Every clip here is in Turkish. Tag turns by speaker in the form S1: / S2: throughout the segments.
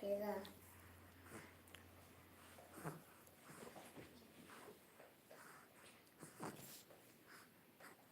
S1: Güzel.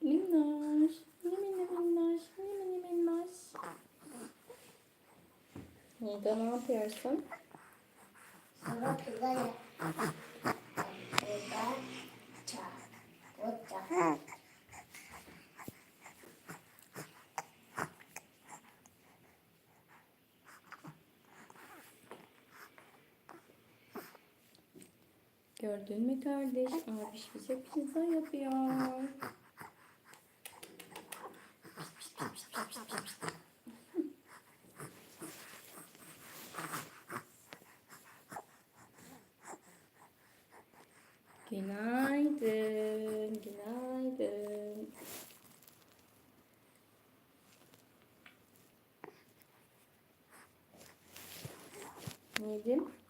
S2: Minnoş. Mini minnoş. Mini mini minnoş. Nida ne yapıyorsun?
S1: Sonra pizza yap. Pizza. Çak.
S2: Gördün mü kardeş? Abiş bize pizza yapıyor. Günaydın, günaydın. Nedim?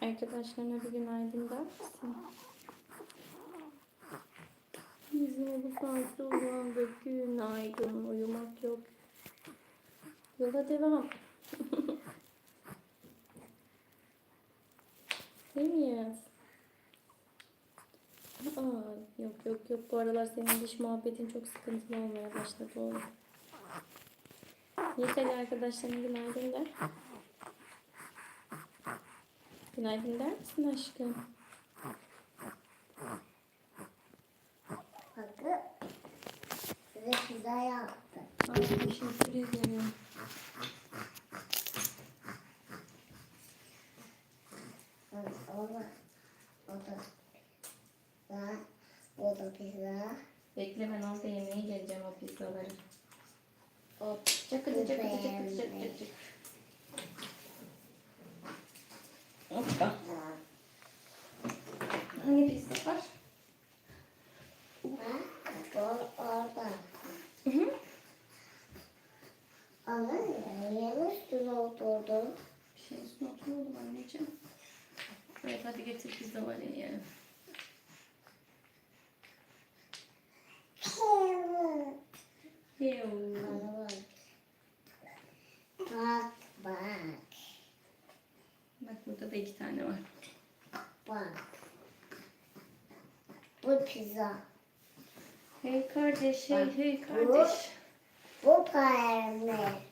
S2: Arkadaşlarına bir günaydın der misin? Bizim bu saatte uyandık. Günaydın. Uyumak yok. Yola devam. Değil mi Yaz? Aa, yok yok yok. Bu aralar senin diş muhabbetin çok sıkıntılı olmaya başladı oğlum. Yeterli arkadaşlarına günaydın der. Günaydın der misin aşkım?
S1: Bakın. Size pizza yaptım.
S2: Ay teşekkür ederim. Bekle ben orada yemeğe geleceğim o pizzaları.
S1: O
S2: Çakıdı çakıdı çakıdı çakıdı çakıdı. 8'de var ya
S1: yani. Bak bak. Bak
S2: burada da iki tane var.
S1: Bak. Bu pizza.
S2: Hey kardeş, hey, hey kardeş.
S1: Bu, bu parmak.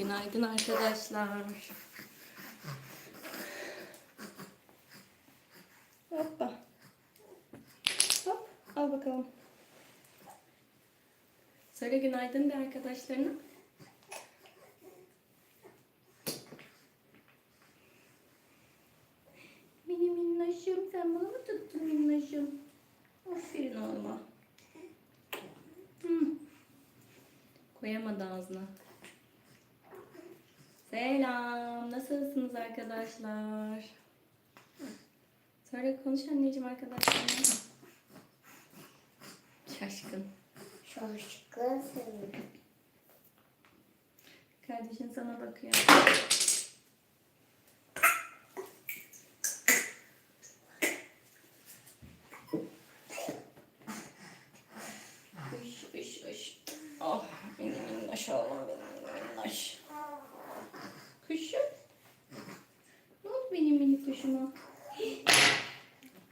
S2: Günaydın arkadaşlar. Hoppa. Hop, al bakalım. Söyle günaydın de arkadaşlarına. Mini minnoşum, sen bana mı tuttun minnoşum? Aferin oğluma. Hmm. Koyamadı ağzına. Arkadaşlar? Söyle konuş anneciğim arkadaşlarla. Şaşkın.
S1: Şaşkınsın.
S2: Kardeşin sana bakıyor. Uş uş uş. Oh benim minnoş oğlum benim minnoş. Kuşum. Ne oldu kuşuma?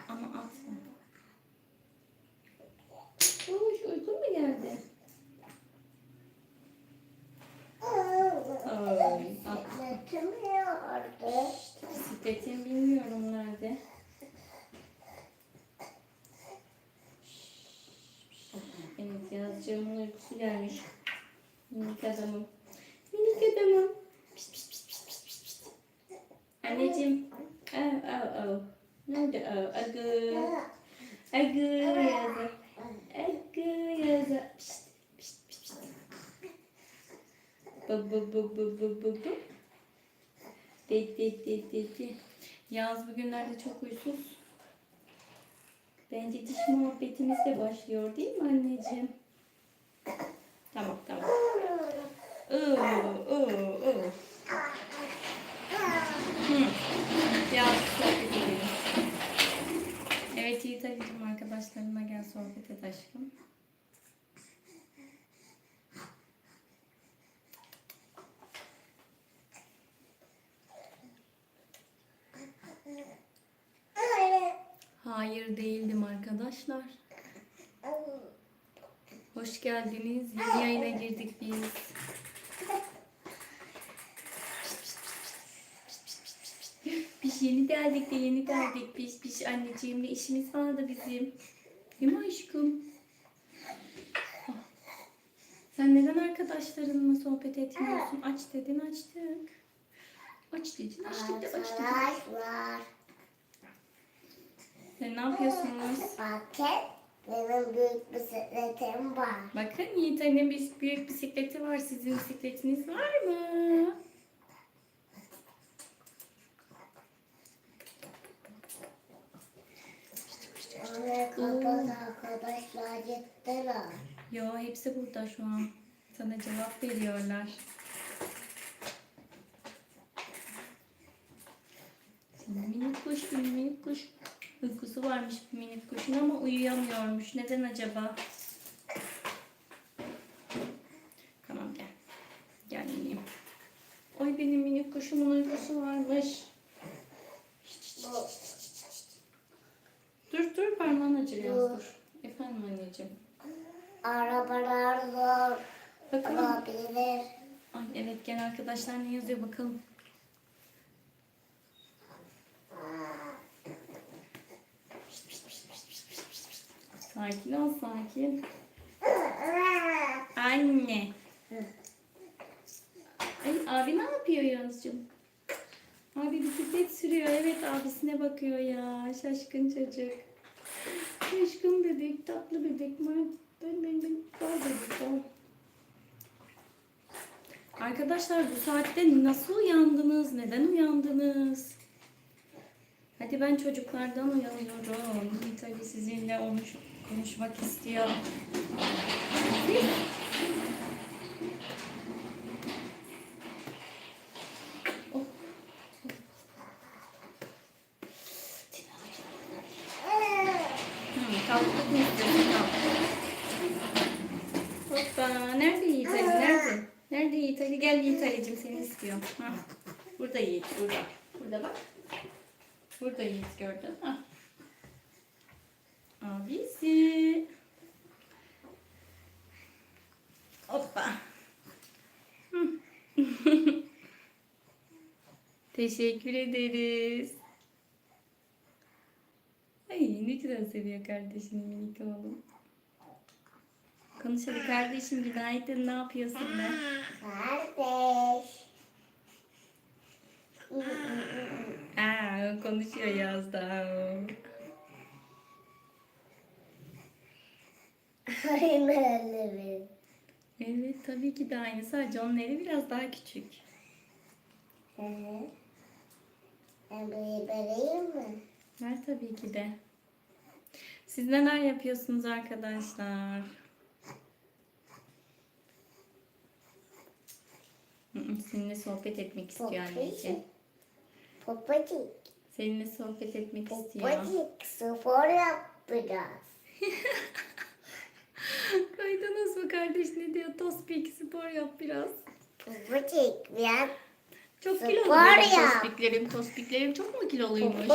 S2: Ama atma. Uş uykun mu geldi? Ay, ah.
S1: Bisikletim
S2: Bisikletim bilmiyorum nerede. Evet yazacağımın uykusu gelmiş. Minik adamım. Minik adamım. Pişt, pişt, pişt, pişt, pişt, pişt. Anneciğim. Nerede av? Agı. Agı yazı. Agı yazı. Pişt, pişt, pişt, pişt. Bu bu bu bu bu bu bu. De de de de de. Yaz bugünlerde çok huysuz. Bence diş muhabbetimiz de başlıyor değil mi anneciğim? Tamam tamam. Oo, oo, oo. sohbet et aşkım. Hayır değildim arkadaşlar. Hoş geldiniz. Yeni yayına girdik biz. Biz yeni geldik de yeni geldik. Biz biz anneciğimle işimiz vardı bizim. Değil mi aşkım? Ah. Sen neden arkadaşlarınla sohbet etmiyorsun? Aç dedin açtık. Aç dedin açtık da açtık.
S1: Arkadaşlar.
S2: Sen ne yapıyorsunuz?
S1: Bakın benim büyük bisikletim var.
S2: Bakın Yiğit annem bir büyük bisikleti var. Sizin bisikletiniz var mı?
S1: Amerika'da arkadaşlar gittiler.
S2: Yo hepsi burada şu an. Sana cevap veriyorlar. Senin minik kuş, bir minik kuş. Uykusu varmış bir minik kuşun ama uyuyamıyormuş. Neden acaba? Tamam gel. Gel minik. Oy benim minik kuşumun uykusu varmış.
S1: Bu
S2: Dur dur acıyor. Dur. Efendim anneciğim.
S1: arabalar zor
S2: Bakalım.
S1: olabilir.
S2: Ay evet gel arkadaşlar ne yazıyor bakalım. Sakin ol sakin. Anne. Ay abi ne yapıyor Yağız'cığım? Abi bisiklet sürüyor. Evet abisine bakıyor ya. Şaşkın çocuk. Şaşkın bebek, tatlı bebek. Ben ben ben. Bal bebek bal. Arkadaşlar bu saatte nasıl uyandınız? Neden uyandınız? Hadi ben çocuklardan uyanıyorum. Ali sizinle konuş, konuşmak istiyor. Oh. Hmm, kalktık mı istiyorsun? Kalk. Hoppa. Nerede Yiğit Ali? Nerede? Nerede Yiğit Ali? Gel Yiğit Ali'cim seni istiyor. Hah. Burada Yiğit. Burada. Burada bak. Burada Yiğit gördün. Hah. Abisi. Hoppa. Teşekkür ederiz. Ay ne güzel seviyor kardeşini minik oğlum. Konuş hadi kardeşim günaydın ne yapıyorsun be?
S1: Kardeş.
S2: Aa, konuşuyor Yazda.
S1: Aynı elleri.
S2: Evet tabii ki de aynı. Sadece onun eli biraz daha küçük.
S1: Evet. Ben böyle mi?
S2: Ver tabii ki de. Siz neler yapıyorsunuz arkadaşlar? Seninle sohbet etmek istiyor anneciğim.
S1: Popacık.
S2: Seninle sohbet etmek istiyor.
S1: Popacık. Spor yapacağız.
S2: Duydunuz mu kardeş ne diyor? Tospik spor yap biraz.
S1: Popacık. Biraz
S2: Çok
S1: Spor
S2: kilolu benim
S1: yap.
S2: tospiklerim. Tospiklerim çok mu kiloluymuş?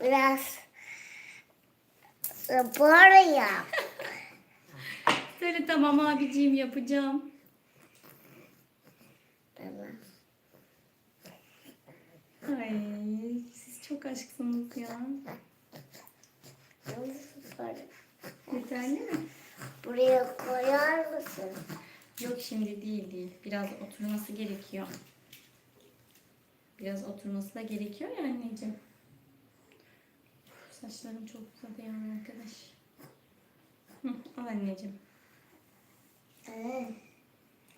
S1: Biraz spor yap.
S2: Söyle tamam abiciğim yapacağım.
S1: Tamam.
S2: Ay siz çok aşksınız ya.
S1: Spor?
S2: Yeterli mi?
S1: Buraya koyar mısın?
S2: Yok şimdi değil değil. Biraz oturması gerekiyor. Biraz oturması da gerekiyor ya anneciğim. Saçlarım çok uzadı ya arkadaş. Hı, al anneciğim.
S1: Evet.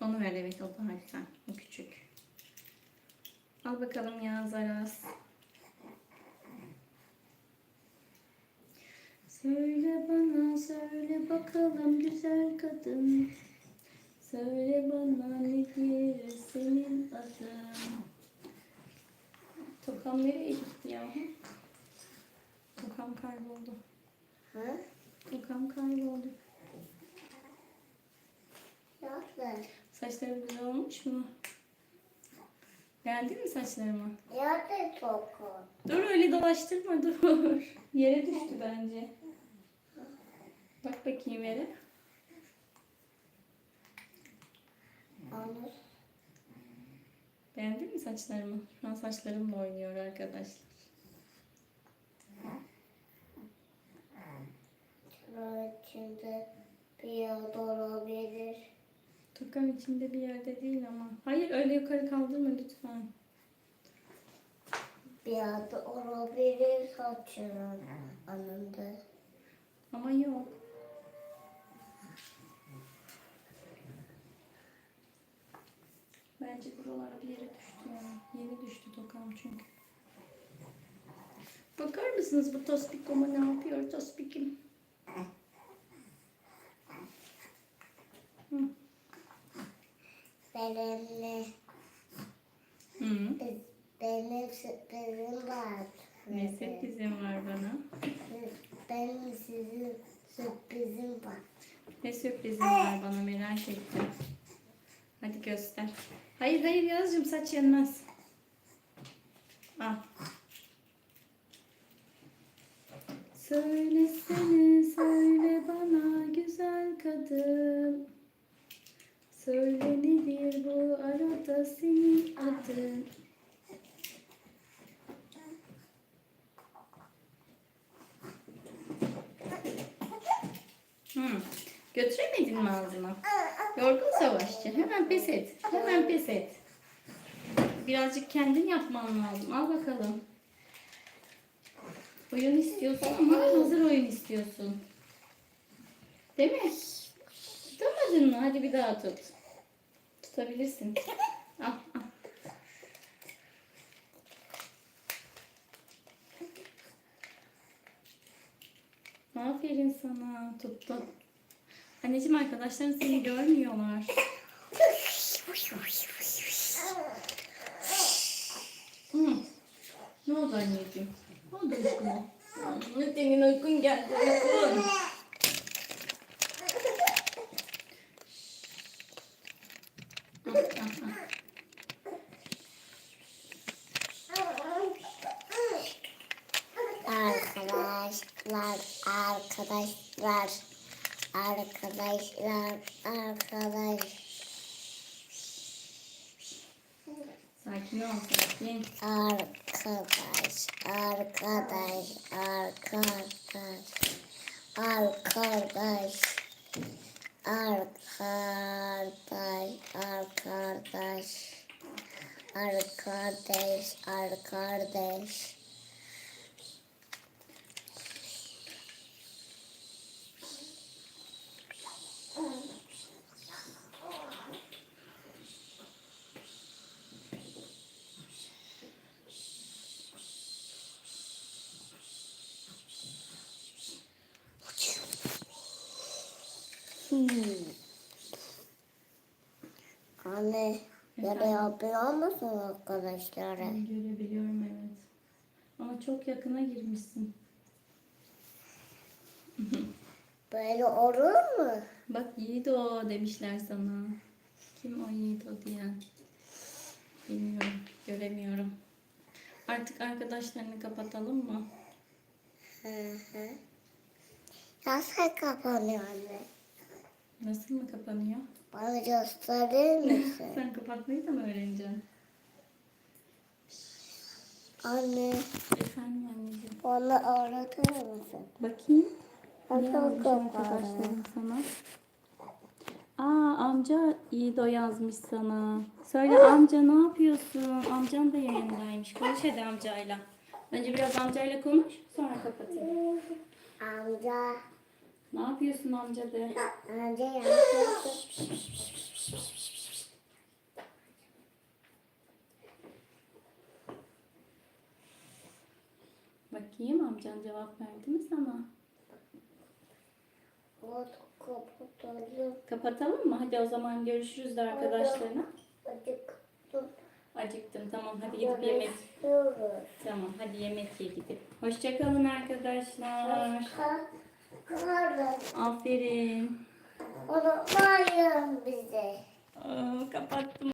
S2: Onu ver evet o daha güzel. O küçük. Al bakalım ya Zaras. Söyle bana söyle bakalım güzel kadın. Söyle bana nedir senin adın? Tokam nereye gitti ya? Tokam kayboldu.
S1: Ha?
S2: Tokam kayboldu.
S1: Nasıl?
S2: Saçlarım güzel olmuş mu? Beğendin mi saçlarımı?
S1: Yerde toku.
S2: Dur öyle dolaştırma dur. Yere düştü bence. Bak bakayım yere.
S1: Onu
S2: Beğendin mi saçlarımı? Şu an saçlarımla oynuyor arkadaşlar.
S1: şunun içinde bir yerde olabilir.
S2: Tokam içinde bir yerde değil ama. Hayır öyle yukarı kaldırma lütfen.
S1: Bir yerde olabilir saçının anında.
S2: Ama yok. Bence buralara bir yere düştü ya. Yeni düştü tokam çünkü. Bakar mısınız bu tospikoma ne yapıyor tospikim?
S1: Benimle,
S2: Hı.
S1: benim sürprizim var.
S2: Ne sürprizim var bana?
S1: Benim sizin sürprizim var.
S2: Ne sürprizin var bana merak ettim. Hadi göster. Hayır hayır Yazcığım saç yanmaz. Al. Söylesene söyle bana güzel kadın. Söyle nedir bu arada senin adın? Hı. Götüremedin mi ağzına? Yorgun savaşçı. Hemen pes et. Hemen pes et. Birazcık kendin yapman lazım. Al bakalım. Oyun istiyorsun ama hazır oyun istiyorsun. Değil mi? Tutamadın mı? Hadi bir daha tut. Tutabilirsin. Al, al. Aferin sana. Tuttun. Anneciğim arkadaşların seni görmüyorlar. Hı. Ne oldu anneciğim? Ne oldu uykuna? Senin uykun geldi uykun.
S1: Arkadaşlar, arkadaşlar, arkadaşlar, arkadaş,
S2: Sakin ol sakin.
S1: arkadaş, arkadaş, arkadaş, arkadaş, arkadaş, arkadaş, arkadaş, arkadaş. Hmm. Anne, böyle yapıyor musun arkadaşlara?
S2: Ben görebiliyorum evet. Ama çok yakına girmişsin.
S1: Böyle olur mu?
S2: Bak Yiğit o demişler sana. Kim o Yiğit o diyen? Bilmiyorum. Göremiyorum. Artık arkadaşlarını kapatalım mı?
S1: Hı hı. Nasıl kapanıyor anne?
S2: Nasıl mı kapanıyor?
S1: Bana gösterir misin?
S2: Sen kapatmayı da mı öğreneceksin?
S1: anne,
S2: Efendim anneciğim.
S1: bana öğretir misin?
S2: Bakayım.
S1: Nasıl
S2: yazmış
S1: kapanıyor?
S2: arkadaşlarım sana? Aa amca İdo yazmış sana. Söyle amca ne yapıyorsun? Amcan da yayındaymış. Konuş hadi amcayla. Önce biraz amcayla konuş. Sonra kapatayım.
S1: Amca,
S2: Ne yapıyorsun amca de?
S1: amca yapıyorsun.
S2: Bakayım amcan cevap verdi mi sana?
S1: Kapatalım.
S2: Kapatalım mı? Hadi o zaman görüşürüz de arkadaşlarına.
S1: Acıktım.
S2: Acıktım tamam hadi gidip yemek. Tamam hadi yemek ye gidip. Hoşçakalın arkadaşlar.
S1: Kalın.
S2: Aferin.
S1: Unutmayın bizi.
S2: Aa, kapattım.